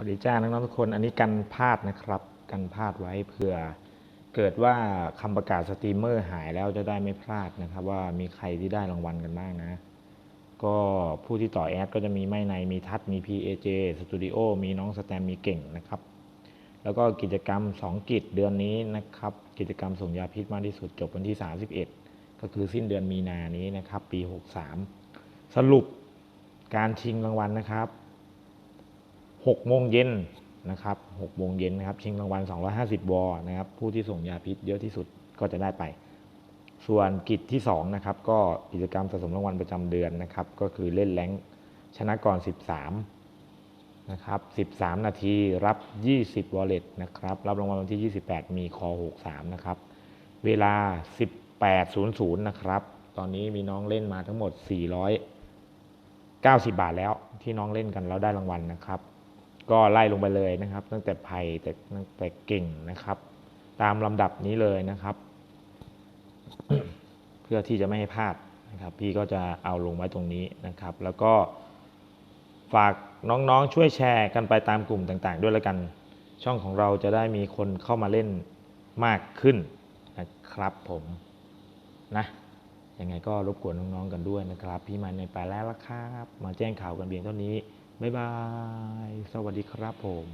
อดีจ้าน้องๆทุกคน อันนี้กันพลาดนะครับ กันพลาดไว้เผื่อ เกิดว่าคำประกาศสตรีมเมอร์หายแล้วจะได้ไม่พลาดนะครับ ว่ามีใครที่ได้รางวัลกันบ้างนะ ก็ผู้ที่ต่อแอดก็จะมีไม่ในมีทัศมี PAJ สตูดิโอมีน้องสแตมมีเก่งนะครับ แล้วก็กิจกรรม 2 กิจเดือนนี้นะครับ กิจกรรมส่งยาพิษมากที่สุดจบวันที่ 31 ก็คือสิ้นเดือนมีนานี้นะครับ ปี 63 สรุปการชิงรางวัลนะครับ 6โมงเย็นนะครับ6โมงเย็นนะครับชิงรางวัล 250 วอนะครับผู้ที่ส่งยาพิษเยอะที่สุดก็จะได้ไป ส่วนกิจที่2นะครับก็กิจกรรมสะสมรางวัลประจำเดือนนะครับก็คือเล่นแรงชนะก่อน 13นะครับ13 นาทีรับ 20 wallet นะครับรับรางวัลวันที่ 28 มีคอ 63 นะครับ เวลา 18.00 นะครับ ตอนนี้มีน้องเล่นมาทั้งหมด 490 บาทแล้วที่น้องเล่นกันแล้วได้รางวัลนะครับ ก็ไล่ลงไปเลยนะครับ ตั้งแต่ไผ่แต่ตั้งแต่เก่งนะครับ ตามลำดับนี้เลยนะครับ เพื่อที่จะไม่ให้พลาดนะครับ พี่ก็จะเอาลงไว้ตรงนี้นะครับ แล้วก็ฝากน้องๆช่วยแชร์กันไปตามกลุ่มต่างๆ ด้วยแล้วกัน ช่องของเราจะได้มีคนเข้ามาเล่นมากขึ้นนะครับผมนะยังไงก็รบกวนน้องๆกันด้วยนะครับ พี่มาในไปแล้วละครับ มาแจ้งข่าวกันเพียงเท่านี้ บ๊ายบาย สวัสดีครับผม